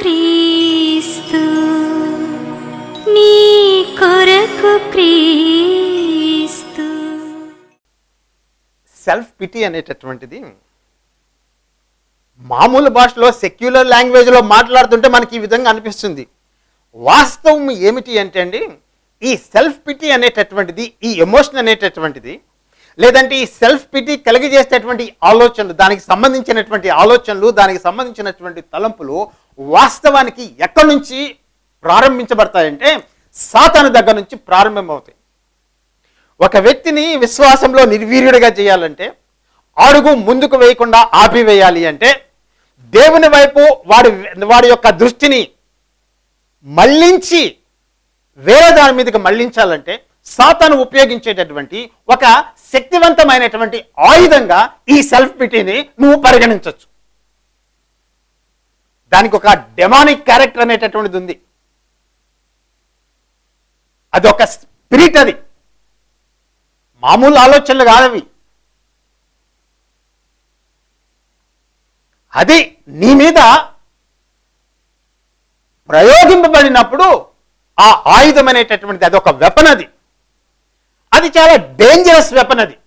క్రీస్తు నీ కొరకు క్రీస్తు. సెల్ఫ్ పిటి అనేటటువంటిది మామూలు భాషలో సెక్యులర్ లాంగ్వేజ్లో మాట్లాడుతుంటే మనకి ఈ విధంగా అనిపిస్తుంది. వాస్తవం ఏమిటి అంటే అండి ఈ సెల్ఫ్ పిటి అనేటటువంటిది ఈ ఎమోషన్ అనేటటువంటిది లేదంటే ఈ సెల్ఫ్ పిటి కలిగజేసేటటువంటి ఆలోచనలు దానికి సంబంధించినటువంటి ఆలోచనలు దానికి సంబంధించినటువంటి తలంపులు వాస్తవానికి ఎక్కడి నుంచి ప్రారంభించబడతాయంటే సాతాను దగ్గర నుంచి ప్రారంభమవుతాయి. ఒక వ్యక్తిని విశ్వాసంలో నిర్వీర్యుడిగా చేయాలంటే అడుగు ముందుకు వేయకుండా ఆపివేయాలి అంటే దేవుని వైపు వాడి వాడి యొక్క దృష్టిని మళ్ళించి వేరే దాని మీదకి మళ్ళించాలంటే సాతాను ఉపయోగించేటటువంటి ఒక శక్తివంతమైనటువంటి ఆయుధంగా ఈ సెల్ఫ్ పిటీని నువ్వు పరిగణించవచ్చు దానికి ఒక డెమానిక్ క్యారెక్టర్ అనేటటువంటిది ఉంది. అది ఒక స్పిరిట్ అది. మామూలు ఆలోచనలు కాదవి. అది నీ మీద ప్రయోగింపబడినప్పుడు ఆ ఆయుధం అనేటటువంటిది అది ఒక వెపన్ అది. అది చాలా డేంజరస్ వెపన్ అది.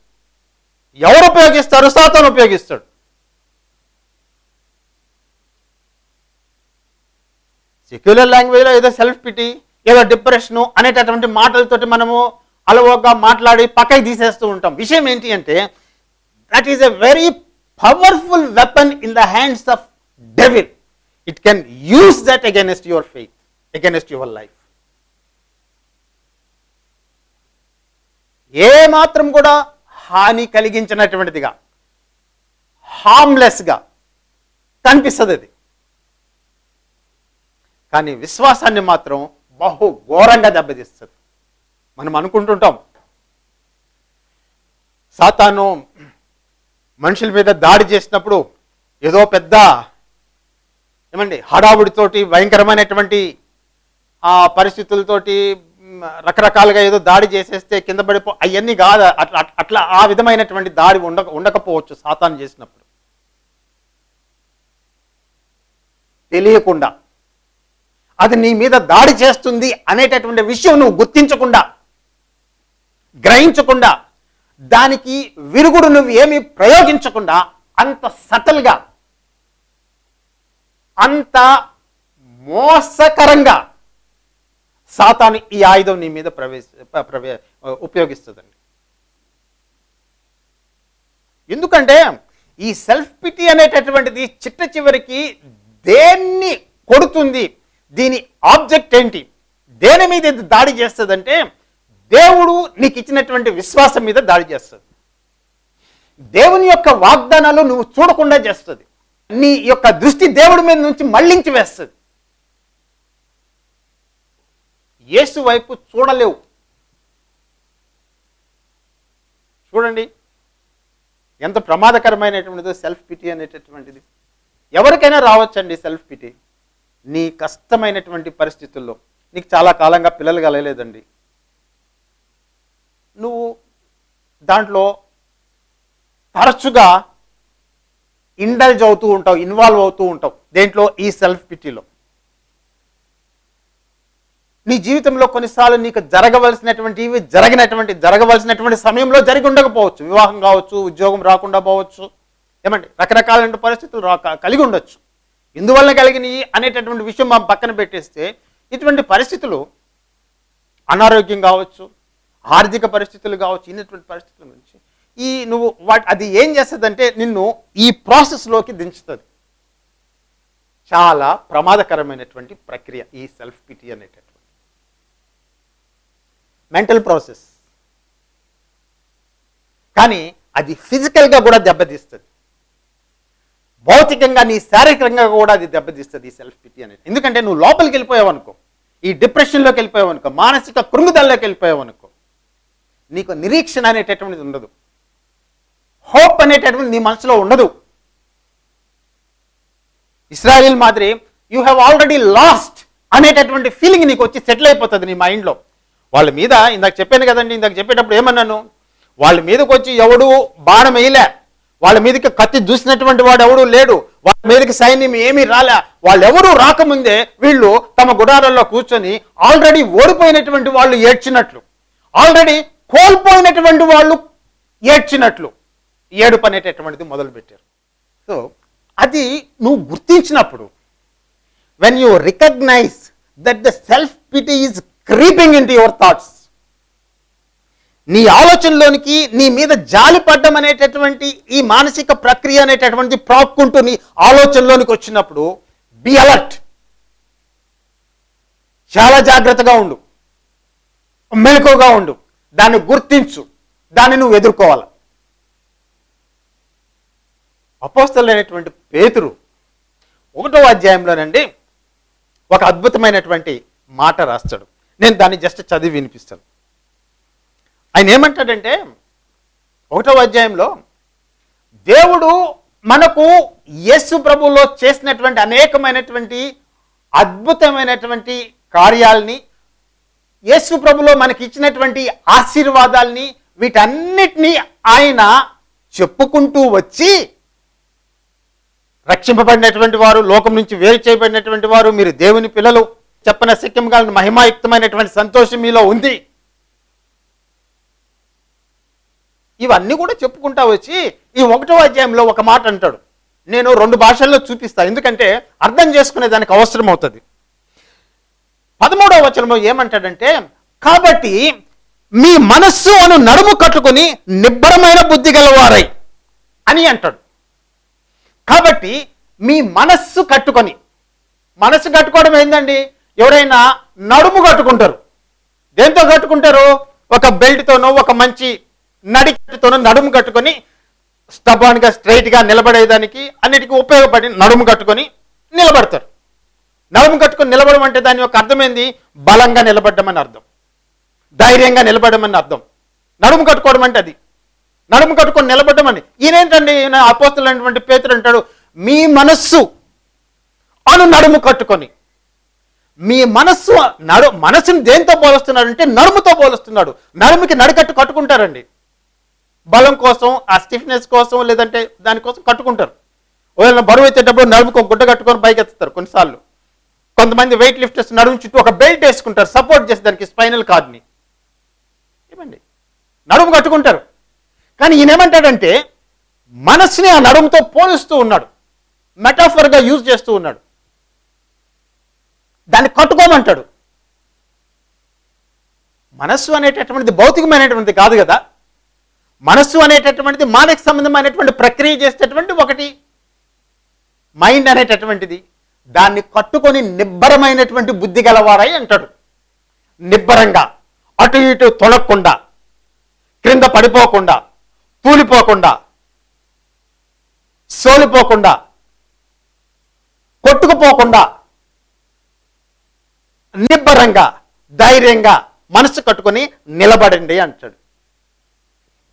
ఎవరు ఉపయోగిస్తారు? సాతాను ఉపయోగిస్తాడు. సెక్యులర్ లాంగ్వేజ్లో ఏదో సెల్ఫ్ పిటి ఏదో డిప్రెషను అనేటటువంటి మాటలతోటి మనము అలవోగా మాట్లాడి పక్కకి తీసేస్తూ ఉంటాం. విషయం ఏంటి అంటే that is a very powerful weapon in the hands of devil it can use that against your faith against your life ఏ మాత్రం కూడా హాని కలిగించినటువంటిదిగా హార్మ్లెస్గా కనిపిస్తుంది అది. కానీ విశ్వాసాన్ని మాత్రం బహు ఘోరంగా దెబ్బతీస్తుంది. మనం అనుకుంటుంటాం సాతాను మనుషుల మీద దాడి చేసినప్పుడు ఏదో పెద్ద ఏమండి హడావుడితోటి భయంకరమైనటువంటి ఆ పరిస్థితులతోటి రకరకాలుగా ఏదో దాడి చేసేస్తే కింద పడిపో అవన్నీ కాదు అట్లా అట్లా- అట్లా ఆ విధమైనటువంటి దాడి ఉండక ఉండకపోవచ్చు సాతాను చేసినప్పుడు. తెలియకుండా అది నీ మీద దాడి చేస్తుంది అనేటటువంటి విషయం నువ్వు గుర్తించకుండా గ్రహించకుండా దానికి విరుగుడు నువ్వు ఏమి ప్రయోగించకుండా అంత సటల్గా అంత మోసకరంగా సాతాను ఈ ఆయుధం నీ మీద ప్రవేశ ప్రవే ఉపయోగిస్తుందండి. ఎందుకంటే ఈ సెల్ఫ్ పిటి అనేటటువంటిది చిట్ట చివరికి దేన్ని కొడుతుంది? దీని ఆబ్జెక్ట్ ఏంటి? దేని మీద ఇది దాడి చేస్తుందంటే దేవుడు నీకు ఇచ్చినటువంటి విశ్వాసం మీద దాడి చేస్తుంది. దేవుని యొక్క వాగ్దానాలు నువ్వు చూడకుండా చేస్తుంది. నీ యొక్క దృష్టి దేవుడి మీద నుంచి మళ్ళించి వేస్తుంది. యేసు వైపు చూడలేవు. చూడండి ఎంత ప్రమాదకరమైనటువంటిదో సెల్ఫ్ పిటి అనేటటువంటిది. ఎవరికైనా రావచ్చండి సెల్ఫ్ పిటి నీ కష్టమైనటువంటి పరిస్థితుల్లో నీకు చాలా కాలంగా పిల్లలు కలగలేదండి నువ్వు దాంట్లో తరచుగా ఇండల్జ్ అవుతూ ఉంటావు ఇన్వాల్వ్ అవుతూ ఉంటావు దేంట్లో? ఈ సెల్ఫ్ పిటీలో నీ జీవితంలో కొన్నిసార్లు నీకు జరగవలసినటువంటివి జరగినటువంటి జరగవలసినటువంటి సమయంలో జరిగి ఉండకపోవచ్చు. వివాహం కావచ్చు ఉద్యోగం రాకుండా పోవచ్చు. ఏమండి? రకరకాలైన పరిస్థితులు కలిగి ఉండొచ్చు. ఇందువల్ల కలిగినవి అనేటటువంటి విషయం మా పక్కన పెట్టేస్తే ఇటువంటి పరిస్థితులు అనారోగ్యం కావచ్చు ఆర్థిక పరిస్థితులు కావచ్చు ఇన్నటువంటి పరిస్థితుల నుంచి ఈ నువ్వు వాటి అది ఏం చేస్తుందంటే నిన్ను ఈ ప్రాసెస్లోకి దించుతుంది. చాలా ప్రమాదకరమైనటువంటి ప్రక్రియ ఈ సెల్ఫ్ పిటి అనేటటువంటి. మెంటల్ ప్రాసెస్ కానీ అది ఫిజికల్గా కూడా దెబ్బతీస్తుంది. భౌతికంగా నీ శారీరకంగా కూడా అది దెబ్బతీస్తుంది ఈ సెల్ఫ్ పిటీ అనేది. ఎందుకంటే నువ్వు లోపలికి వెళ్ళిపోయావు అనుకో. ఈ డిప్రెషన్లోకి వెళ్ళిపోయావు అనుకో. మానసిక కృంగుదల్లోకి వెళ్ళిపోయావు అనుకో. నీకు నిరీక్షణ అనేటటువంటిది ఉండదు. హోప్ అనేటటువంటి నీ మనసులో ఉండదు. ఇస్రాయిల్ మాదిరి యూ హ్యావ్ ఆల్రెడీ లాస్ట్ అనేటటువంటి ఫీలింగ్ నీకు వచ్చి సెటిల్ అయిపోతుంది నీ మైండ్లో వాళ్ళ మీద ఇందాక చెప్పాను కదండి ఇందాక చెప్పేటప్పుడు ఏమన్నాను? వాళ్ళ మీదకి వచ్చి ఎవడు బాణం వేయలే. వాళ్ళ మీదకి కత్తి దూసినటువంటి వాడు ఎవడు లేడు. వాళ్ళ మీదకి సైన్యం ఏమీ రాలే. వాళ్ళెవరూ రాకముందే వీళ్ళు తమ గుడారాల్లో కూర్చొని ఆల్రెడీ ఓడిపోయినటువంటి వాళ్ళు ఏడ్చినట్లు. ఆల్రెడీ కోల్పోయినటువంటి వాళ్ళు ఏడ్చినట్లు. ఏడుపు అనేటటువంటిది మొదలుపెట్టారు. సో అది నువ్వు గుర్తించినప్పుడు when you recognise that the self pity is creeping into your thoughts నీ ఆలోచనలోనికి నీ మీద జాలి పడ్డం అనేటటువంటి ఈ మానసిక ప్రక్రియ అనేటటువంటి ప్రాక్కుంటూ నీ ఆలోచనలోనికి వచ్చినప్పుడు బి అలర్ట్ చాలా జాగ్రత్తగా ఉండు. మెలకుగా ఉండు. దాన్ని గుర్తించు. దాన్ని నువ్వు ఎదుర్కోవాలి. అపోస్తలైనటువంటి పేతురు ఒకటో అధ్యాయంలోనండి ఒక అద్భుతమైనటువంటి మాట రాస్తాడు. నేను దాన్ని జస్ట్ చదివి వినిపిస్తాను. ఆయన ఏమంటాడంటే ఒకటో అధ్యాయంలో దేవుడు మనకు యేసు ప్రభులో చేసినటువంటి అనేకమైనటువంటి అద్భుతమైనటువంటి కార్యాలని యేసు ప్రభులో మనకి ఇచ్చినటువంటి ఆశీర్వాదాల్ని వీటన్నిటినీ ఆయన చెప్పుకుంటూ వచ్చి రక్షింపబడినటువంటి వారు లోకం నుంచి వేరు చేయబడినటువంటి వారు మీరు దేవుని పిల్లలు చెప్పన శక్యం కాలని మహిమాయుక్తమైనటువంటి సంతోషం మీలో ఉంది. ఇవన్నీ కూడా చెప్పుకుంటా వచ్చి ఈ ఒకటో అధ్యాయంలో ఒక మాట అంటాడు. నేను రెండు భాషల్లో చూపిస్తాను ఎందుకంటే అర్థం చేసుకునే దానికి అవసరం అవుతుంది. పదమూడవ వచనంలో ఏమంటాడంటే కాబట్టి మీ మనస్సు అను నడుము కట్టుకుని నిబ్బరమైన బుద్ధి గలవారై అని అంటాడు. కాబట్టి మీ మనస్సు కట్టుకొని మనస్సు కట్టుకోవడం ఏంటండి ఎవరైనా నడుము కట్టుకుంటారు. దేంతో కట్టుకుంటారు? ఒక బెల్ట్తోనో ఒక మంచి నడికట్టుతో నడుము కట్టుకొని స్టబాన్గా స్ట్రైట్గా నిలబడేదానికి అన్నిటికీ ఉపయోగపడి నడుము కట్టుకొని నిలబడతారు. నడుము కట్టుకొని నిలబడడం అంటే దాని యొక్క అర్థమైంది? బలంగా నిలబడడం అని అర్థం. ధైర్యంగా నిలబడడం అని అర్థం. నడుము కట్టుకోవడం అంటే అది. నడుము కట్టుకొని నిలబడడం అని. ఈయనేంటండి? ఈయన అపోస్తులైనటువంటి పేతులు అంటాడు మీ మనస్సు అను నడుము కట్టుకొని మీ మనస్సు నడు మనసుని దేంతో పోలుస్తున్నాడు అంటే నడుముతో పోలుస్తున్నాడు. నడుముకి నడికట్టు కట్టుకుంటారండి. బలం కోసం ఆ స్టిఫ్నెస్ కోసం లేదంటే దానికోసం కట్టుకుంటారు. ఒకవేళ బరువు ఎత్తేటప్పుడు నడుముకు ఒక గుడ్డ కట్టుకొని పైకి ఎత్తుతారు కొన్నిసార్లు. కొంతమంది వెయిట్ లిఫ్టర్స్ నడుము చుట్టూ ఒక బెల్ట్ వేసుకుంటారు సపోర్ట్ చేసి దానికి స్పైనల్ కార్డ్ని ఏమండి? నడుము కట్టుకుంటారు. కానీ ఈయన ఏమంటాడంటే మనసుని ఆ నడుముతో పోలుస్తూ ఉన్నాడు. మెటాఫర్గా యూజ్ చేస్తూ ఉన్నాడు. దాన్ని కట్టుకోమంటాడు. మనస్సు అనేటటువంటిది భౌతికమైనటువంటిది కాదు కదా? మనస్సు అనేటటువంటిది మానసిక సంబంధమైనటువంటి ప్రక్రియ చేసేటటువంటి ఒకటి. మైండ్ అనేటటువంటిది. దాన్ని కట్టుకొని నిబ్బరమైనటువంటి బుద్ధి గలవారై అంటాడు. నిబ్బరంగా అటు ఇటు తొలగకుండా క్రింద పడిపోకుండా తూలిపోకుండా సోలిపోకుండా కొట్టుకుపోకుండా నిబ్బరంగా ధైర్యంగా మనసు కట్టుకొని నిలబడండి అంటాడు.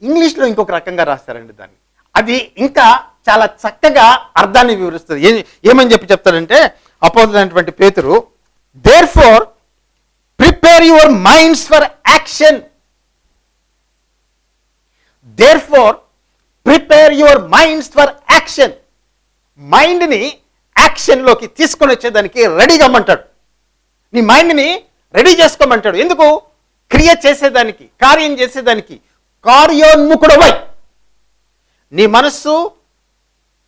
ఇంగ్లీష్లో ఇంకొక రకంగా రాస్తారండి దాన్ని. అది ఇంకా చాలా చక్కగా అర్థాన్ని వివరిస్తుంది. ఏ ఏమని చెప్పి చెప్తారంటే అపోజినటువంటి పేతురు therefore prepare your minds for action therefore prepare your minds for action మైండ్ని యాక్షన్లోకి తీసుకొని వచ్చేదానికి రెడీ కమ్మంటాడు. నీ మైండ్ని రెడీ చేసుకోమంటాడు. ఎందుకు? క్రియ చేసేదానికి కార్యం చేసేదానికి. కార్యోన్ముఖుడవై. నీ మనస్సు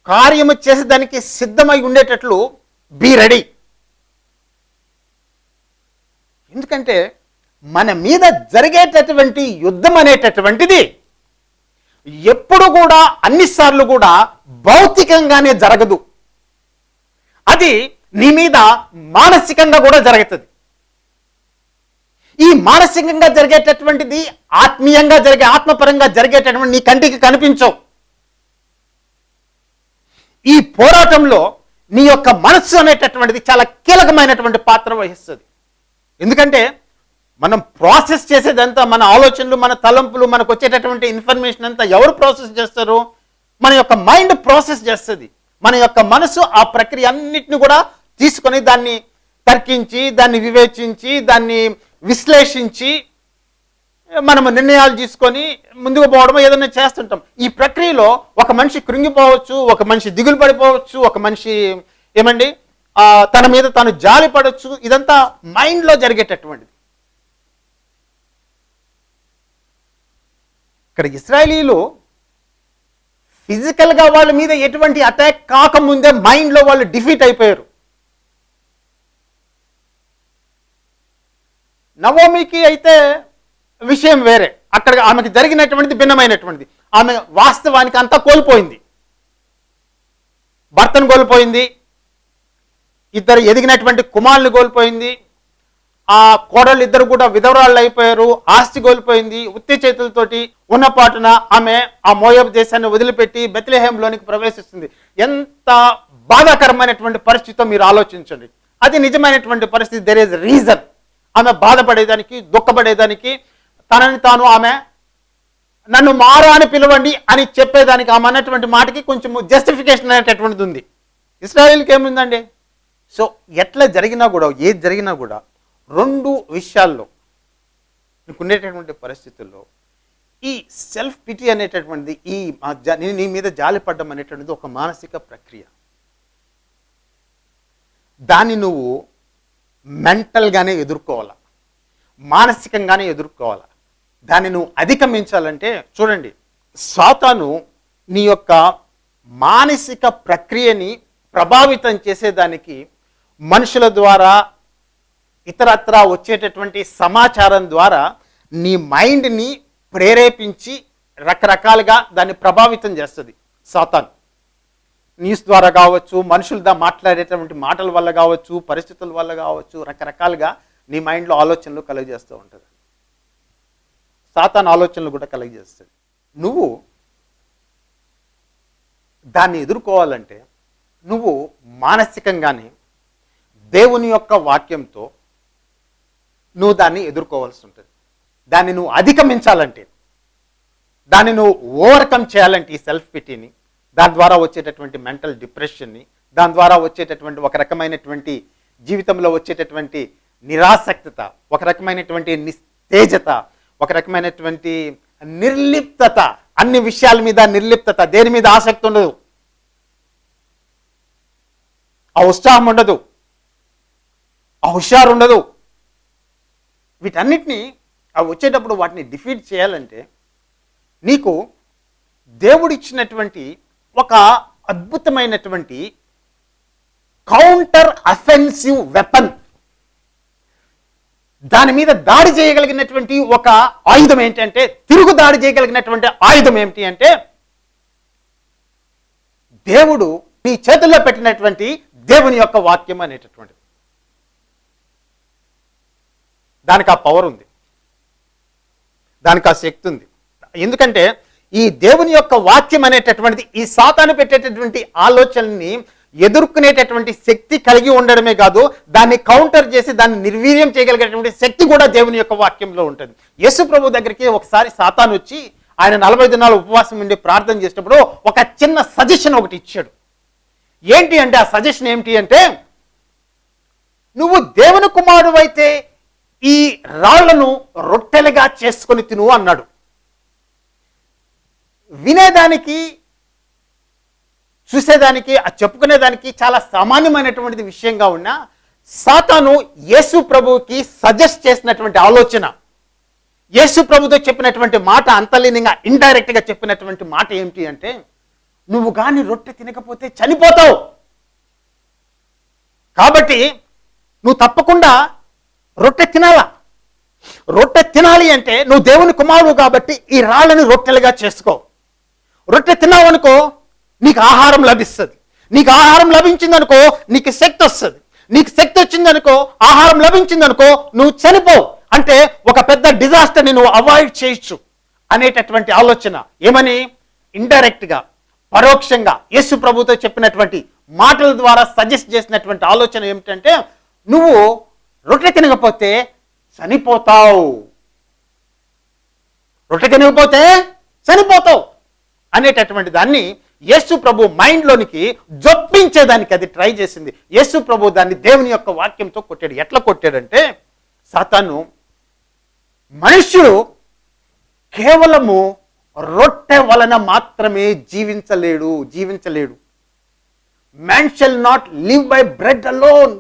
కార్యము చేసేదానికి సిద్ధమై ఉండేటట్లు బీ రెడీ ఎందుకంటే మన మీద జరిగేటటువంటి యుద్ధం అనేటటువంటిది ఎప్పుడు కూడా అన్నిసార్లు కూడా భౌతికంగానే జరగదు. అది నీ మీద మానసికంగా కూడా జరుగుతుంది. ఈ మానసికంగా జరిగేటటువంటిది ఆత్మీయంగా జరిగే ఆత్మపరంగా జరిగేటటువంటి నీ కంటికి కనిపించవు. ఈ పోరాటంలో నీ యొక్క మనస్సు అనేటటువంటిది చాలా కీలకమైనటువంటి పాత్ర వహిస్తుంది. ఎందుకంటే మనం ప్రాసెస్ చేసేదంతా మన ఆలోచనలు మన తలంపులు మనకు వచ్చేటటువంటి ఇన్ఫర్మేషన్ అంతా ఎవరు ప్రాసెస్ చేస్తారు? మన యొక్క మైండ్ ప్రాసెస్ చేస్తుంది. మన యొక్క మనసు ఆ ప్రక్రియ అన్నిటిని కూడా తీసుకొని దాన్ని తర్కించి దాన్ని వివేచించి దాన్ని విశ్లేషించి మనము నిర్ణయాలు తీసుకొని ముందుకు పోవడం ఏదైనా చేస్తుంటాం. ఈ ప్రక్రియలో ఒక మనిషి కృంగిపోవచ్చు ఒక మనిషి దిగులు పడిపోవచ్చు ఒక మనిషి ఏమండి తన మీద తాను జాలి పడవచ్చు ఇదంతా మైండ్లో జరిగేటటువంటిది. ఇక్కడ ఇస్రాయలీలు ఫిజికల్గా వాళ్ళ మీద ఎటువంటి అటాక్ కాకముందే మైండ్లో వాళ్ళు డిఫీట్ అయిపోయారు. నవోమికి అయితే విషయం వేరే. అక్కడ ఆమెకి జరిగినటువంటిది భిన్నమైనటువంటిది. ఆమె వాస్తవానికి అంతా కోల్పోయింది. భర్తను కోల్పోయింది. ఇద్దరు ఎదిగినటువంటి కుమారుని కోల్పోయింది. ఆ కోడళ్ళు ఇద్దరు కూడా విధవరాళ్ళు అయిపోయారు. ఆస్తి కోల్పోయింది. ఉత్తి చేతులతోటి ఉన్న పాటున ఆమె ఆ మోయబ్ దేశాన్ని వదిలిపెట్టి బెత్లెహేంలోనికి ప్రవేశిస్తుంది. ఎంత బాధాకరమైనటువంటి పరిస్థితితో మీరు ఆలోచించండి. అది నిజమైనటువంటి పరిస్థితి. దెర్ ఈజ్ రీజన్ ఆమె బాధపడేదానికి దుఃఖపడేదానికి తనని తాను ఆమె నన్ను మారా అని పిలవండి అని చెప్పేదానికి ఆమె అన్నటువంటి మాటకి కొంచెం జస్టిఫికేషన్ అనేటటువంటిది ఉంది. ఇస్రాయిల్కి ఏముందండి? సో ఎట్లా జరిగినా కూడా ఏది జరిగినా కూడా రెండు విషయాల్లో నీకు ఉండేటటువంటి పరిస్థితుల్లో ఈ సెల్ఫ్ పిటి అనేటటువంటిది ఈ మా నీ- మీద జాలిపడ్డం అనేటువంటిది ఒక మానసిక ప్రక్రియ. దాన్ని నువ్వు మెంటల్గానే ఎదుర్కోవాలా? మానసికంగానే ఎదుర్కోవాలా? దాన్ని నువ్వు అధిగమించాలంటే చూడండి సాతాను నీ యొక్క మానసిక ప్రక్రియని ప్రభావితం చేసేదానికి మనుషుల ద్వారా ఇతరత్ర వచ్చేటటువంటి సమాచారం ద్వారా నీ మైండ్ని ప్రేరేపించి రకరకాలుగా దాన్ని ప్రభావితం చేస్తుంది సాతాన్. న్యూస్ ద్వారా కావచ్చు మనుషులతో మాట్లాడేటటువంటి మాటల వల్ల కావచ్చు పరిస్థితుల వల్ల కావచ్చు రకరకాలుగా నీ మైండ్లో ఆలోచనలు కలుగజేస్తూ ఉంటుంది. సాతాన్ ఆలోచనలు కూడా కలుగజేస్తుంది. నువ్వు దాన్ని ఎదుర్కోవాలంటే నువ్వు మానసికంగానే దేవుని యొక్క వాక్యంతో నువ్వు దాన్ని ఎదుర్కోవాల్సి ఉంటుంది. దాన్ని నువ్వు అధిగమించాలంటే దాన్ని నువ్వు ఓవర్కమ్ చేయాలంటే ఈ సెల్ఫ్ పిటీని దాని ద్వారా వచ్చేటటువంటి మెంటల్ డిప్రెషన్ని దాని ద్వారా వచ్చేటటువంటి ఒక రకమైనటువంటి జీవితంలో వచ్చేటటువంటి నిరాసక్తత ఒక రకమైనటువంటి నిస్తేజత ఒక రకమైనటువంటి నిర్లిప్తత అన్ని విషయాల మీద నిర్లిప్తత దేని మీద ఆసక్తి ఉండదు. ఆ ఉత్సాహం ఉండదు. ఆ హుషారు ఉండదు. వీటన్నిటిని అవి వచ్చేటప్పుడు వాటిని డిఫీట్ చేయాలంటే నీకు దేవుడిచ్చినటువంటి ఒక అద్భుతమైనటువంటి కౌంటర్ అఫెన్సివ్ వెపన్ దాని మీద దాడి చేయగలిగినటువంటి ఒక ఆయుధం ఏంటంటే తిరుగు దాడి చేయగలిగినటువంటి ఆయుధం ఏమిటి అంటే దేవుడు నీ చేతుల్లో పెట్టినటువంటి దేవుని యొక్క వాక్యం అనేటటువంటిది. దానికి ఆ పవర్ ఉంది. దానికి ఆ శక్తి ఉంది. ఎందుకంటే ఈ దేవుని యొక్క వాక్యం అనేటటువంటిది ఈ సాతాను పెట్టేటటువంటి ఆలోచనని ఎదుర్కొనేటటువంటి శక్తి కలిగి ఉండడమే కాదు దాన్ని కౌంటర్ చేసి దాన్ని నిర్వీర్యం చేయగలిగేటువంటి శక్తి కూడా దేవుని యొక్క వాక్యంలో ఉంటుంది. యేసు ప్రభు దగ్గరికి ఒకసారి సాతాను వచ్చి ఆయన నలభై దినాలు ఉపవాసం ఉండి ప్రార్థన చేసినప్పుడు ఒక చిన్న సజెషన్ ఒకటి ఇచ్చాడు. ఏంటి అంటే ఆ సజెషన్ ఏంటి అంటే నువ్వు దేవుని కుమారుడు అయితే ఈ రాళ్ళను రొట్టెలుగా చేసుకొని తిను అన్నాడు. వినేదానికి చూసేదానికి ఆ చెప్పుకునేదానికి చాలా సామాన్యమైనటువంటిది విషయంగా ఉన్న సాతాను యేసు ప్రభువుకి సజెస్ట్ చేసినటువంటి ఆలోచన. యేసు ప్రభుతో చెప్పినటువంటి మాట అంతలీనంగా ఇండైరెక్ట్గా చెప్పినటువంటి మాట ఏమిటి అంటే నువ్వు కానీ రొట్టె తినకపోతే చనిపోతావు. కాబట్టి నువ్వు తప్పకుండా రొట్టె తినాలా? రొట్టె తినాలి అంటే నువ్వు దేవుని కుమారుడు కాబట్టి ఈ రాళ్ళని రొట్టెలుగా చేసుకో. రొట్టె తిన్నావనుకో నీకు ఆహారం లభిస్తుంది. నీకు ఆహారం లభించిందనుకో నీకు శక్తి వస్తుంది. నీకు శక్తి వచ్చిందనుకో ఆహారం లభించిందనుకో నువ్వు చనిపోవు. అంటే ఒక పెద్ద డిజాస్టర్ని నువ్వు అవాయిడ్ చేయొచ్చు అనేటటువంటి ఆలోచన. ఏమని? ఇండైరెక్ట్గా పరోక్షంగా యేసు ప్రభుతో చెప్పినటువంటి మాటల ద్వారా సజెస్ట్ చేసినటువంటి ఆలోచన ఏమిటంటే నువ్వు రొట్టె తినకపోతే చనిపోతావు. రొట్టె తినకపోతే చనిపోతావు. అనేటటువంటి దాన్ని యేసు ప్రభు మైండ్లోనికి జొప్పించేదానికి అది ట్రై చేసింది. యేసు ప్రభు దాన్ని దేవుని యొక్క వాక్యంతో కొట్టాడు. ఎట్లా కొట్టాడంటే సాతాను మనుష్యుడు కేవలము రొట్టె వలన మాత్రమే జీవించలేడు జీవించలేడు. Man shall not live by bread alone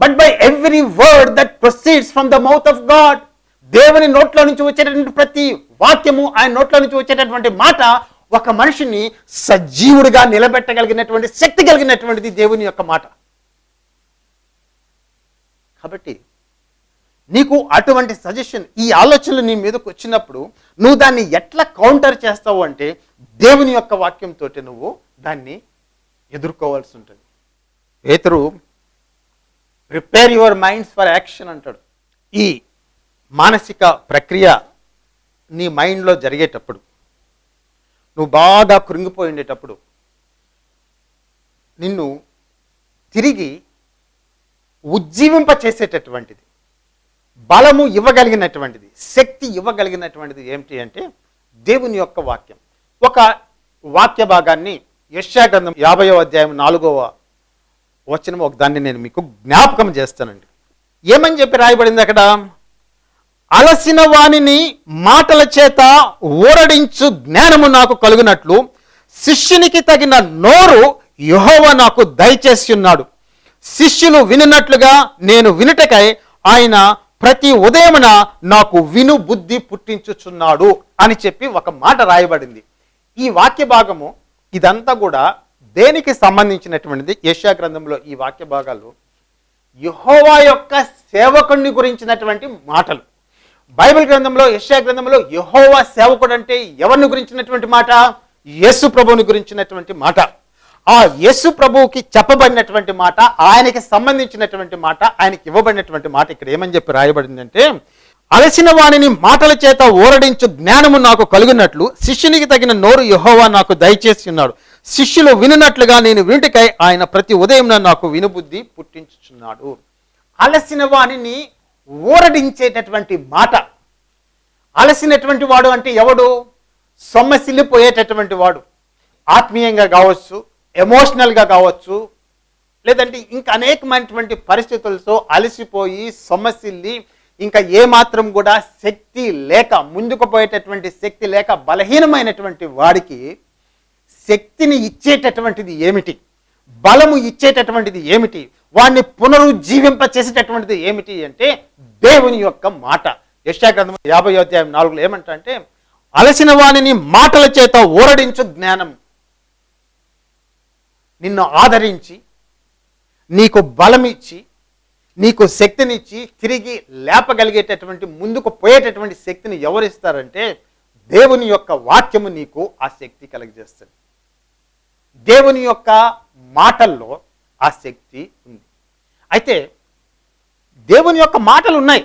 but by every word that proceeds from the mouth of God దేవుని నోట్లో నుంచి వచ్చేటటువంటి ప్రతి వాక్యము ఆయన నోట్లో నుంచి వచ్చేటటువంటి మాట ఒక మనిషిని సజీవుడిగా నిలబెట్టగలిగినటువంటి శక్తి కలిగినటువంటిది దేవుని యొక్క మాట. కాబట్టి నీకు అటువంటి సజెషన్ ఈ ఆలోచనలు నీ మీదకు వచ్చినప్పుడు నువ్వు దాన్ని ఎట్లా కౌంటర్ చేస్తావు అంటే దేవుని యొక్క వాక్యంతో నువ్వు దాన్ని ఎదుర్కోవాల్సి ఉంటుంది. పేతురు prepare your minds for action అంటాడు. ఈ మానసిక ప్రక్రియ నీ మైండ్లో జరిగేటప్పుడు నువ్వు బాగా కృంగిపోయి ఉండేటప్పుడు నిన్ను తిరిగి ఉజ్జీవింప చేసేటటువంటిది బలము ఇవ్వగలిగినటువంటిది శక్తి ఇవ్వగలిగినటువంటిది ఏమిటి అంటే దేవుని యొక్క వాక్యం. ఒక వాక్య భాగాన్ని యశాగ్రంథం యాభయో అధ్యాయం నాలుగవ వచనం ఒక దాన్ని నేను మీకు జ్ఞాపకం చేస్తానండి. ఏమని చెప్పి రాయబడింది అక్కడ? అలసిన వానిని మాటల చేత ఊరడించు జ్ఞానము నాకు కలుగునట్లు శిష్యునికి తగిన నోరు యెహోవ నాకు దయచేసి ఉన్నాడు శిష్యులు వినున్నట్లుగా నేను వినుటకై ఆయన ప్రతి ఉదయమున నాకు విను బుద్ధి పుట్టించుచున్నాడు అని చెప్పి ఒక మాట రాయబడింది. ఈ వాక్య భాగము ఇదంతా కూడా దేనికి సంబంధించినటువంటిది? ఏషియా గ్రంథంలో ఈ వాక్య భాగాలు యహోవా యొక్క సేవకుణ్ణి గురించినటువంటి మాటలు. బైబిల్ గ్రంథంలో యెషయా గ్రంథంలో యహోవా సేవకుడు అంటే ఎవరిని గురించినటువంటి మాట? యేసు ప్రభువుని గురించినటువంటి మాట. ఆ యేసు ప్రభువుకి చెప్పబడినటువంటి మాట ఆయనకి సంబంధించినటువంటి మాట ఆయనకి ఇవ్వబడినటువంటి మాట ఇక్కడ ఏమని చెప్పి రాయబడిందంటే అలసిన వాణిని మాటల చేత ఓరడించు జ్ఞానము నాకు కలుగునట్లు శిష్యునికి తగిన నోరు యెహోవా నాకు దయచేసి ఉన్నాడు. శిష్యులు వినున్నట్లుగా నేను వింటికై ఆయన ప్రతి ఉదయం నాకు వినుబుద్ధి పుట్టించుచున్నాడు. అలసిన వాణిని ఊరడించేటటువంటి మాట. అలసినటువంటి వాడు అంటే ఎవడు? సొమ్మసిల్లిపోయేటటువంటి వాడు. ఆత్మీయంగా కావచ్చు ఎమోషనల్గా కావచ్చు లేదంటే ఇంకా అనేకమైనటువంటి పరిస్థితులతో అలసిపోయి సొమ్మసిల్లి ఇంకా ఏమాత్రం కూడా శక్తి లేక ముందుకు పోయేటటువంటి శక్తి లేక బలహీనమైనటువంటి వాడికి శక్తిని ఇచ్చేటటువంటిది ఏమిటి? బలము ఇచ్చేటటువంటిది ఏమిటి? వాడిని పునరుజ్జీవింప చేసేటటువంటిది ఏమిటి అంటే దేవుని యొక్క మాట. యశాగ్రంథం యాభై అధ్యాయం నాలుగులో ఏమంటే అలసిన వాణిని మాటల చేత ఊరడించు జ్ఞానం. నిన్ను ఆదరించి నీకు బలమిచ్చి నీకు శక్తినిచ్చి తిరిగి లేపగలిగేటటువంటి ముందుకు పోయేటటువంటి శక్తిని ఎవరిస్తారంటే దేవుని యొక్క వాక్యము నీకు ఆ శక్తి కలగజేస్తుంది. దేవుని యొక్క మాటల్లో ఆ శక్తి ఉంది. అయితే దేవుని యొక్క మాటలు ఉన్నాయి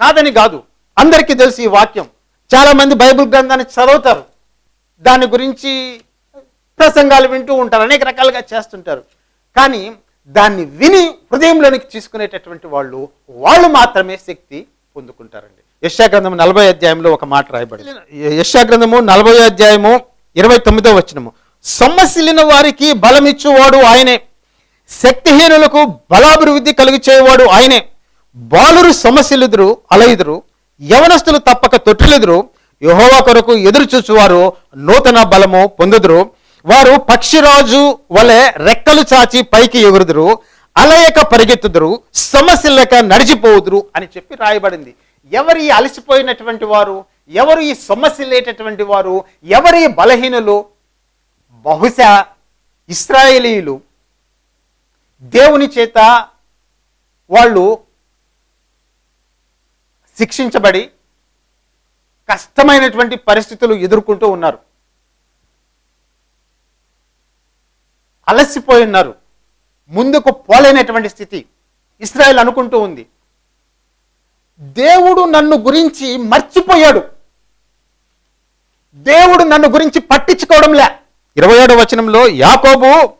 కాదని కాదు అందరికీ తెలుసు ఈ వాక్యం. చాలామంది బైబిల్ గ్రంథాన్ని చదువుతారు. దాని గురించి ప్రసంగాలు వింటూ ఉంటారు అనేక రకాలుగా చేస్తుంటారు. కానీ దాన్ని విని హృదయంలోనికి తీసుకునేటటువంటి వాళ్ళు వాళ్ళు మాత్రమే శక్తి పొందుకుంటారండి. యశాగ్రంథము నలభై అధ్యాయంలో ఒక మాట రాయబడింది. యశాగ్రంథము నలభై అధ్యాయము ఇరవై తొమ్మిదో వచ్చినము సొమ్మసిల్లిన వారికి బలమిచ్చువాడు ఆయనే. శక్తిహీనులకు బలాభివృద్ధి కలుగు చేయవాడు ఆయనే. బాలురు సమస్యలుదురు అలయుదురు యవనస్తులు తప్పక తొట్టిలుదురు యహోవా కొరకు ఎదురు చూచువారు నూతన బలము పొందుదురు. వారు పక్షిరాజు వలె రెక్కలు చాచి పైకి ఎగురుదురు అలయక పరిగెత్తుదురు సమస్యలక నడిచిపోదురు అని చెప్పి రాయబడింది. ఎవరి అలసిపోయినటువంటి వారు ఎవరు ఈ సమస్య లేటటువంటి వారు ఎవరి బలహీనులు? బహుశా ఇస్రాయేలీలు. దేవుని చేత వాళ్ళు శిక్షించబడి కష్టమైనటువంటి పరిస్థితులు ఎదుర్కొంటూ ఉన్నారు. అలసిపోయి ఉన్నారు. ముందుకు పోలేనటువంటి స్థితి ఇస్రాయల్ అనుకుంటూ ఉంది. దేవుడు నన్ను గురించి మర్చిపోయాడు. దేవుడు నన్ను గురించి పట్టించుకోవడంలే ఇరవై ఏడవ వచనంలో యాకోబు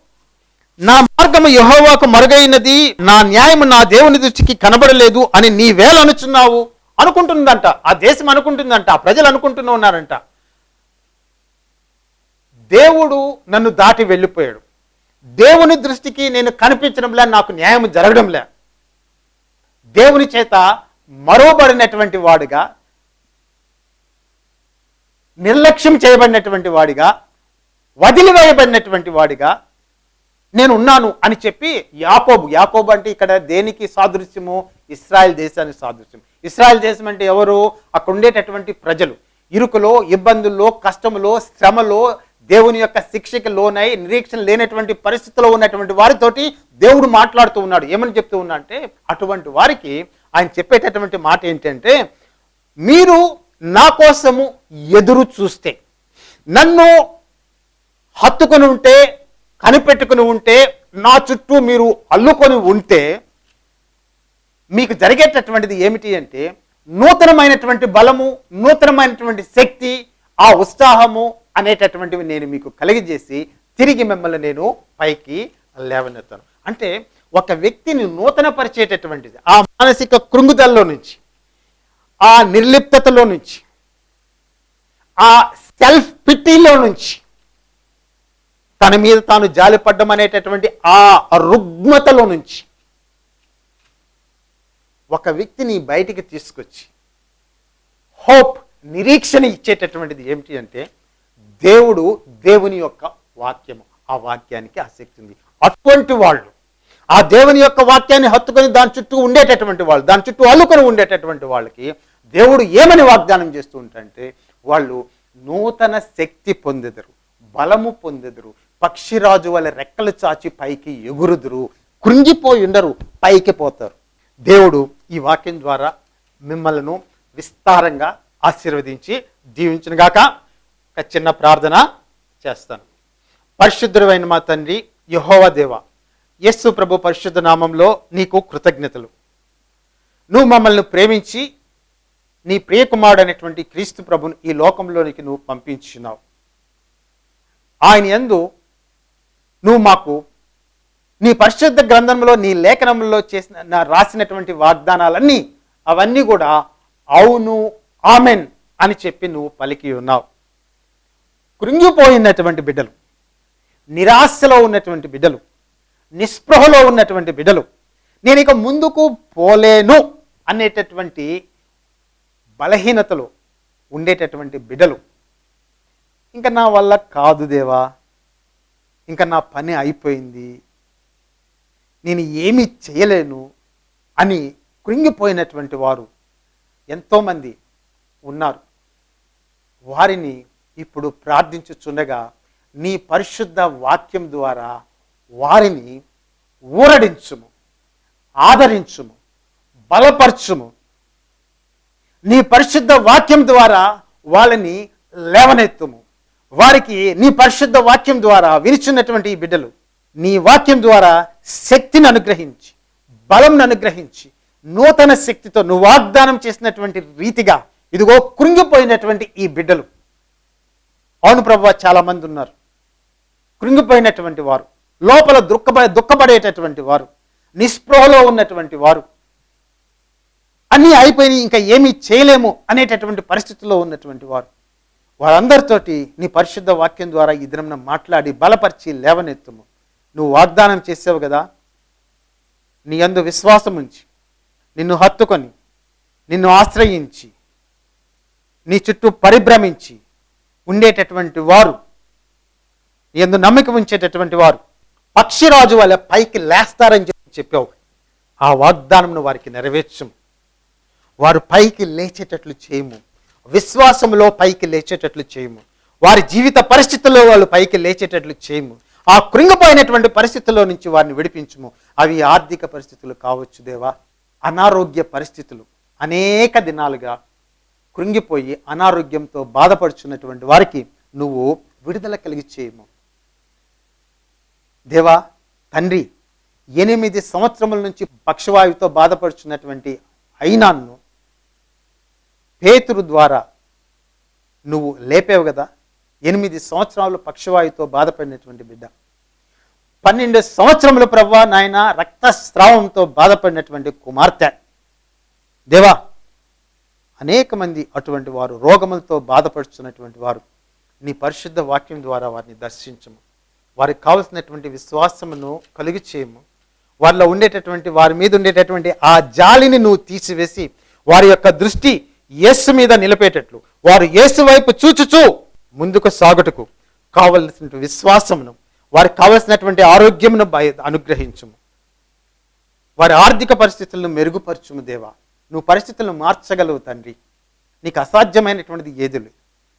నా మార్గము యహోవాకు మరుగైనది నా న్యాయము నా దేవుని దృష్టికి కనబడలేదు అని నీవేళ అనుచున్నావు అనుకుంటుందంట. ఆ దేశం అనుకుంటుందంట ఆ ప్రజలు అనుకుంటూనే ఉన్నారంట. దేవుడు నన్ను దాటి వెళ్ళిపోయాడు. దేవుని దృష్టికి నేను కనిపించడంలే నాకు న్యాయం జరగడంలే దేవుని చేత మరోబడినటువంటి వాడుగా నిర్లక్ష్యం చేయబడినటువంటి వాడిగా వదిలివేయబడినటువంటి వాడిగా నేను ఉన్నాను అని చెప్పి యాకోబు యాకోబు అంటే ఇక్కడ దేనికి సాదృశ్యము? ఇస్రాయల్ దేశానికి సాదృశ్యం. ఇస్రాయల్ దేశం అంటే ఎవరు? అక్కడ ఉండేటటువంటి ప్రజలు. ఇరుకులో ఇబ్బందుల్లో కష్టములో శ్రమలో దేవుని యొక్క శిక్షకి లోనై నిరీక్షణ లేనటువంటి పరిస్థితిలో ఉన్నటువంటి వారితోటి దేవుడు మాట్లాడుతూ ఉన్నాడు. ఏమని చెప్తూ ఉన్నా అంటే అటువంటి వారికి ఆయన చెప్పేటటువంటి మాట ఏంటంటే మీరు నా కోసము ఎదురు చూస్తే నన్ను హత్తుకొని ఉంటే కనిపెట్టుకుని ఉంటే నా చుట్టూ మీరు అల్లుకొని ఉంటే మీకు జరిగేటటువంటిది ఏమిటి అంటే నూతనమైనటువంటి బలము నూతనమైనటువంటి శక్తి ఆ ఉత్సాహము అనేటటువంటివి నేను మీకు కలిగజేసి తిరిగి మిమ్మల్ని నేను పైకి లేవనెత్తాను. అంటే ఒక వ్యక్తిని నూతనపరిచేటటువంటిది ఆ మానసిక కృంగుదల్లో నుంచి ఆ నిర్లిప్తలో నుంచి ఆ సెల్ఫ్ పిటీలో నుంచి తన మీద తాను జాలిపడ్డం అనేటటువంటి ఆ రుగ్మతలో నుంచి ఒక వ్యక్తిని బయటికి తీసుకొచ్చి హోప్ నిరీక్షణ ఇచ్చేటటువంటిది ఏమిటి అంటే దేవుడు దేవుని యొక్క వాక్యము. ఆ వాక్యానికి ఆసక్తి ఉంది. అటువంటి వాళ్ళు ఆ దేవుని యొక్క వాక్యాన్ని హత్తుకొని దాని చుట్టూ ఉండేటటువంటి వాళ్ళు దాని చుట్టూ అల్లుకొని ఉండేటటువంటి వాళ్ళకి దేవుడు ఏమని వాగ్దానం చేస్తూ ఉంటాడంటే వాళ్ళు నూతన శక్తి పొందెదరు బలము పొందెదరు పక్షిరాజు వాళ్ళ రెక్కలు చాచి పైకి ఎగురుదురు కృంగిపోయి ఉండరు పైకి పోతారు. దేవుడు ఈ వాక్యం ద్వారా మిమ్మల్ని విస్తారంగా ఆశీర్వదించి దీవించినగాక ఒక చిన్న ప్రార్థన చేస్తాను. పరిశుద్ధుడైన మా తండ్రి యహోవ దేవ యస్సు ప్రభు పరిశుద్ధ నామంలో నీకు కృతజ్ఞతలు. నువ్వు మమ్మల్ని ప్రేమించి నీ ప్రియకుమారుడు అనేటువంటి క్రీస్తు ప్రభుని ఈ లోకంలోనికి నువ్వు పంపించినావు. ఆయన ఎందు నువ్వు మాకు నీ పరిశుద్ధ గ్రంథంలో నీ లేఖనంలో చేసిన నా రాసినటువంటి వాగ్దానాలన్నీ అవన్నీ కూడా అవును ఆమెన్ అని చెప్పి నువ్వు పలికి ఉన్నావు. కృంగిపోయినటువంటి బిడ్డలు నిరాశలో ఉన్నటువంటి బిడ్డలు నిస్పృహలో ఉన్నటువంటి బిడ్డలు నేను ఇక ముందుకు పోలేను అనేటటువంటి బలహీనతలు ఉండేటటువంటి బిడ్డలు. ఇంకా నా వల్ల కాదు దేవా. ఇంకా నా పని అయిపోయింది. నేను ఏమీ చేయలేను అని కృంగిపోయినటువంటి వారు ఎంతోమంది ఉన్నారు. వారిని ఇప్పుడు ప్రార్థించుచుండగా నీ పరిశుద్ధ వాక్యం ద్వారా వారిని ఊరడించుము ఆదరించుము బలపరచుము. నీ పరిశుద్ధ వాక్యం ద్వారా వాళ్ళని లేవనెత్తుము. వారికి నీ పరిశుద్ధ వాక్యం ద్వారా విరుచున్నటువంటి ఈ బిడ్డలు నీ వాక్యం ద్వారా శక్తిని అనుగ్రహించి బలంను అనుగ్రహించి నూతన శక్తితో నువ్వు వాగ్దానం చేసినటువంటి రీతిగా ఇదిగో కృంగిపోయినటువంటి ఈ బిడ్డలు. అవును ప్రభు చాలామంది ఉన్నారు. కృంగిపోయినటువంటి వారు లోపల దుఃఖపడే దుఃఖపడేటటువంటి వారు నిస్పృహలో ఉన్నటువంటి వారు. అన్నీ అయిపోయినాయి ఇంకా ఏమీ చేయలేము అనేటటువంటి పరిస్థితుల్లో ఉన్నటువంటి వారు. వారందరితోటి నీ పరిశుద్ధ వాక్యం ద్వారా ఈ దినం మాట్లాడి బలపరిచి లేవనెత్తుము. నువ్వు వాగ్దానం చేసావు కదా? నీ అందు విశ్వాసం ఉంచి నిన్ను హత్తుకొని నిన్ను ఆశ్రయించి నీ చుట్టూ పరిభ్రమించి ఉండేటటువంటి వారు నీ అందు నమ్మకం ఉంచేటటువంటి వారు పక్షిరాజు వల్ల పైకి లేస్తారని చెప్పి చెప్పావు. ఆ వాగ్దానంను వారికి నెరవేర్చము. వారు పైకి లేచేటట్లు చేయము. విశ్వాసంలో పైకి లేచేటట్లు చేయము. వారి జీవిత పరిస్థితుల్లో వాళ్ళు పైకి లేచేటట్లు చేయము. ఆ కృంగిపోయినటువంటి పరిస్థితుల్లో నుంచి వారిని విడిపించుము. అవి ఆర్థిక పరిస్థితులు కావచ్చు దేవా అనారోగ్య పరిస్థితులు. అనేక దినాలుగా కృంగిపోయి అనారోగ్యంతో బాధపడుచున్నటువంటి వారికి నువ్వు విడుదల కలిగి చేయము. దేవా తండ్రి ఎనిమిది సంవత్సరముల నుంచి పక్షవాయువుతో బాధపడుచున్నటువంటి అయినాన్ను పేతురు ద్వారా నువ్వు లేపావు కదా. ఎనిమిది సంవత్సరాలు పక్షవాయుతో బాధపడినటువంటి బిడ్డ. పన్నెండు సంవత్సరముల ప్రవ్వా నాయన రక్తస్రావంతో బాధపడినటువంటి కుమార్తె. దేవా అనేక మంది అటువంటి వారు రోగములతో బాధపడుచున్నటువంటి వారు నీ పరిశుద్ధ వాక్యం ద్వారా వారిని దర్శించము. వారికి కావలసినటువంటి విశ్వాసమును కలిగి చేయము. వారిలో ఉండేటటువంటి వారి మీద ఉండేటటువంటి ఆ జాలిని నువ్వు తీసివేసి వారి యొక్క దృష్టి యేసు మీద నిలపేటట్లు వారు యేసు వైపు చూచుచూ ముందుకు సాగుటకు కావలసిన విశ్వాసమును వారికి కావలసినటువంటి ఆరోగ్యమును అనుగ్రహించుము. వారి ఆర్థిక పరిస్థితులను మెరుగుపరచుము దేవా. నువ్వు పరిస్థితులను మార్చగలవు తండ్రి. నీకు అసాధ్యమైనటువంటిది ఏదులు?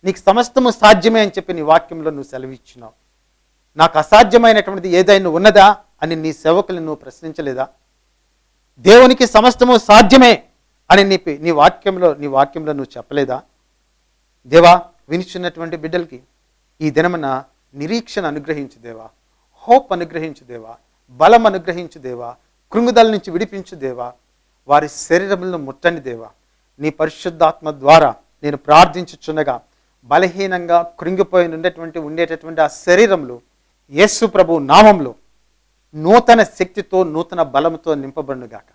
నీకు సమస్తము సాధ్యమే అని చెప్పి నీ వాక్యంలో నువ్వు సెలవిచ్చినావు. నాకు అసాధ్యమైనటువంటిది ఏదైనా ఉన్నదా అని నీ సేవకులను నువ్వు ప్రశ్నించలేదా? దేవునికి సమస్తము సాధ్యమే. అని నీ నీ వాక్యంలో నీ వాక్యంలో నువ్వు చెప్పలేదా? దేవా వినిచున్నటువంటి బిడ్డలకి ఈ దినమున నిరీక్షణ అనుగ్రహించు దేవా. హోప్ అనుగ్రహించు దేవా. బలం అనుగ్రహించు దేవా. కృంగుదల నుంచి విడిపించు దేవా. వారి శరీరములను ముట్టని దేవా. నీ పరిశుద్ధాత్మ ద్వారా నేను ప్రార్థించుచున్నగా బలహీనంగా కృంగిపోయి ఉండేటువంటి ఉండేటటువంటి ఆ శరీరంలో యేసు ప్రభు నామంలో నూతన శక్తితో నూతన బలంతో నింపబడుగాక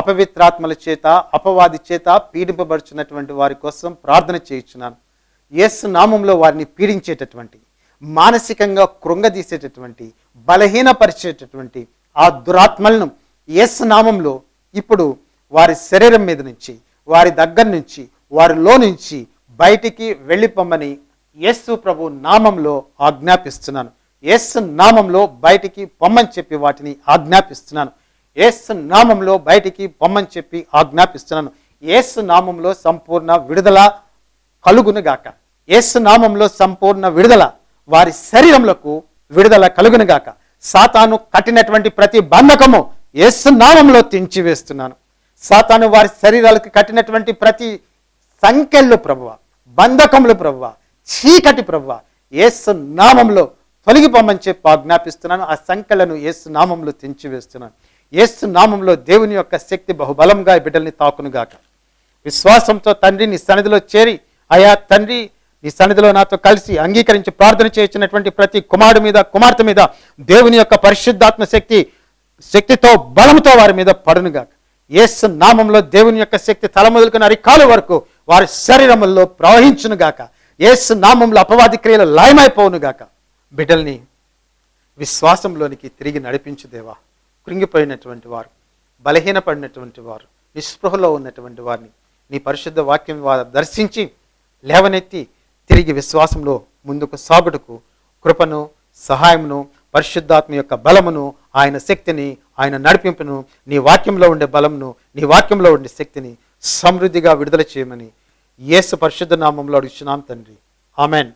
అపవిత్రాత్మల చేత అపవాది చేత పీడింపబడుచున్నటువంటి వారి కోసం ప్రార్థన చేయించున్నాను. యేసు నామంలో వారిని పీడించేటటువంటి మానసికంగా కృంగదీసేటటువంటి బలహీనపరిచేటటువంటి ఆ దురాత్మలను యేసు నామంలో ఇప్పుడు వారి శరీరం మీద నుంచి వారి దగ్గర నుంచి వారిలో నుంచి బయటికి వెళ్ళిపోమ్మని యేసు ప్రభు నామంలో ఆజ్ఞాపిస్తున్నాను. యేసు నామంలో బయటికి పొమ్మని చెప్పి వాటిని ఆజ్ఞాపిస్తున్నాను. యేసు నామంలో బయటికి పొమ్మని చెప్పి ఆజ్ఞాపిస్తున్నాను. ఏసు నామంలో సంపూర్ణ విడుదల కలుగునుగాక యేసు నామంలో సంపూర్ణ విడుదల వారి శరీరములకు విడుదల కలుగునుగాక సాతాను కట్టినటువంటి ప్రతి బంధకము యేసు నామంలో తెంచివేస్తున్నాను. సాతాను వారి శరీరాలకు కట్టినటువంటి ప్రతి సంఖ్యలు ప్రభువ బంధకములు ప్రభువ చీకటి ప్రభువ యేసు నామంలో తొలగిపోమని చెప్పి ఆజ్ఞాపిస్తున్నాను. ఆ సంఖ్యలను యేసు నామంలో తెంచివేస్తున్నాను. యేసు నామంలో దేవుని యొక్క శక్తి బహుబలంగా బిడ్డల్ని తాకునుగాక విశ్వాసంతో తండ్రి నీ సన్నిధిలో చేరి అయా తండ్రి నీ సన్నిధిలో నాతో కలిసి అంగీకరించి ప్రార్థన చేయించినటువంటి ప్రతి కుమారుడు మీద కుమార్తె మీద దేవుని యొక్క పరిశుద్ధాత్మ శక్తి శక్తితో బలంతో వారి మీద పడునుగాక యేసు నామంలో దేవుని యొక్క శక్తి తల మొదలుకున్న అరికాలు వరకు వారి శరీరముల్లో ప్రవహించునుగాక యేసు నామంలో అపవాది క్రియలు లయమైపోవునుగాక బిడ్డల్ని విశ్వాసంలోనికి తిరిగి నడిపించు దేవా. కృంగిపోయినటువంటి వారు బలహీనపడినటువంటి వారు నిస్పృహలో ఉన్నటువంటి వారిని నీ పరిశుద్ధ వాక్యం వారు దర్శించి లేవనెత్తి తిరిగి విశ్వాసంలో ముందుకు సాగుటకు కృపను సహాయమును పరిశుద్ధాత్మ యొక్క బలమును ఆయన శక్తిని ఆయన నడిపింపును నీ వాక్యంలో ఉండే బలమును నీ వాక్యంలో ఉండే శక్తిని సమృద్ధిగా విడుదల చేయమని యేసు పరిశుద్ధ నామంలో అడుగుచున్నాం తండ్రి. ఆమెన్.